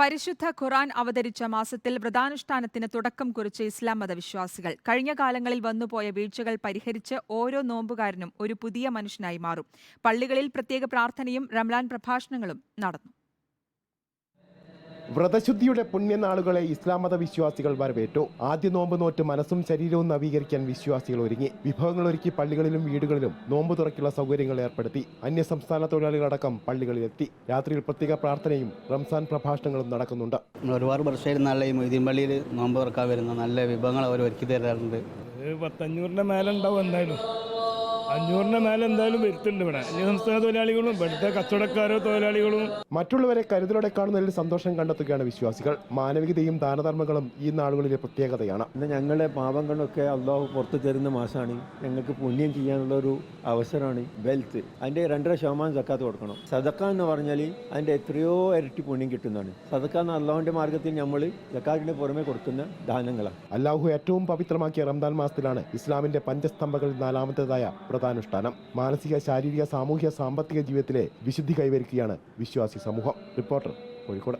പരിശുദ്ധ ഖുറാൻ അവതരിച്ച മാസത്തിൽ വ്രതാനുഷ്ഠാനത്തിന് തുടക്കം കുറിച്ച ഇസ്ലാം മതവിശ്വാസികൾ. കഴിഞ്ഞ കാലങ്ങളിൽ വന്നുപോയ വീഴ്ചകൾ പരിഹരിച്ച് ഓരോ നോമ്പുകാരനും ഒരു പുതിയ മനുഷ്യനായി മാറും. പള്ളികളിൽ പ്രത്യേക പ്രാർത്ഥനയും റംലാൻ പ്രഭാഷണങ്ങളും നടന്നു. വ്രതശുദ്ധിയുടെ പുണ്യനാളുകളെ ഇസ്ലാം മത വിശ്വാസികൾ വരവേറ്റു. ആദ്യ നോമ്പ് നോറ്റ് മനസ്സും ശരീരവും നവീകരിക്കാൻ വിശ്വാസികൾ ഒരുങ്ങി. വിഭവങ്ങൾ ഒരുക്കി പള്ളികളിലും വീടുകളിലും നോമ്പ് തുറക്കുള്ള സൗകര്യങ്ങൾ ഏർപ്പെടുത്തി. അന്യ സംസ്ഥാന തൊഴിലാളികളടക്കം പള്ളികളിലെത്തി. രാത്രിയിൽ പ്രത്യേക പ്രാർത്ഥനയും റംസാൻ പ്രഭാഷണങ്ങളും നടക്കുന്നുണ്ട്. ഒരുപാട് വർഷമായിട്ട് നല്ല ഈ മൊയ്തീൻ പള്ളിയിൽ നോമ്പ് തുറക്കാൻ വരുന്ന നല്ല വിഭവങ്ങൾ അവർ ഒരുക്കി തരാറുണ്ട്. ഒരു പത്തഞ്ഞൂറിന്റെ മേലെ ഉണ്ടാവും എന്തായാലും. അഞ്ഞൂറിന്റെ മേലെ എന്തായാലും വരുത്തുന്നുണ്ട് ഇവിടെ. അന്യ സംസ്ഥാന തൊഴിലാളികളും ഇവിടുത്തെ കച്ചവടക്കാരോ തൊഴിലാളികളും. മറ്റുള്ളവരെ കരുതലോടെ കാണുന്നതിൽ സന്തോഷം കണ്ടെത്തുകയാണ് വിശ്വാസികൾ. മാനവികതയും ദാനധർമ്മങ്ങളും ഈ നാളുകളിലെ പ്രത്യേകതയാണ്. ഇന്ന് ഞങ്ങളുടെ പാപങ്ങളൊക്കെ അള്ളാഹു പുറത്തു തരുന്ന മാസമാണ് ഞങ്ങൾക്ക് പുണ്യം ചെയ്യാനുള്ള ഒരു അവസരമാണ് വെൽത്ത്. അതിന്റെ രണ്ടര ശതമാനം സക്കാത്ത് കൊടുക്കണം. സദക്ക എന്ന് പറഞ്ഞാൽ അതിന്റെ എത്രയോ ഇരട്ടി പുണ്യം കിട്ടുന്നതാണ്. സദക്ക എന്ന അള്ളാഹുവിന്റെ മാർഗത്തിൽ നമ്മൾ സക്കാറ്റിന് പുറമെ കൊടുക്കുന്ന ദാനങ്ങളാണ്. അല്ലാഹു ഏറ്റവും പവിത്രമാക്കിയ റംദാൻ മാസത്തിലാണ് ഇസ്ലാമിന്റെ പഞ്ചസ്തംഭങ്ങളിൽ നാലാമത്തേതായ വ്രതാനുഷ്ഠാനം മാനസിക ശാരീരിക സാമൂഹ്യ സാമ്പത്തിക ജീവിതത്തിലെ വിശുദ്ധി കൈവരിക്കുകയാണ് വിശ്വാസി സമൂഹം. റിപ്പോർട്ടർ കോഴിക്കോട്.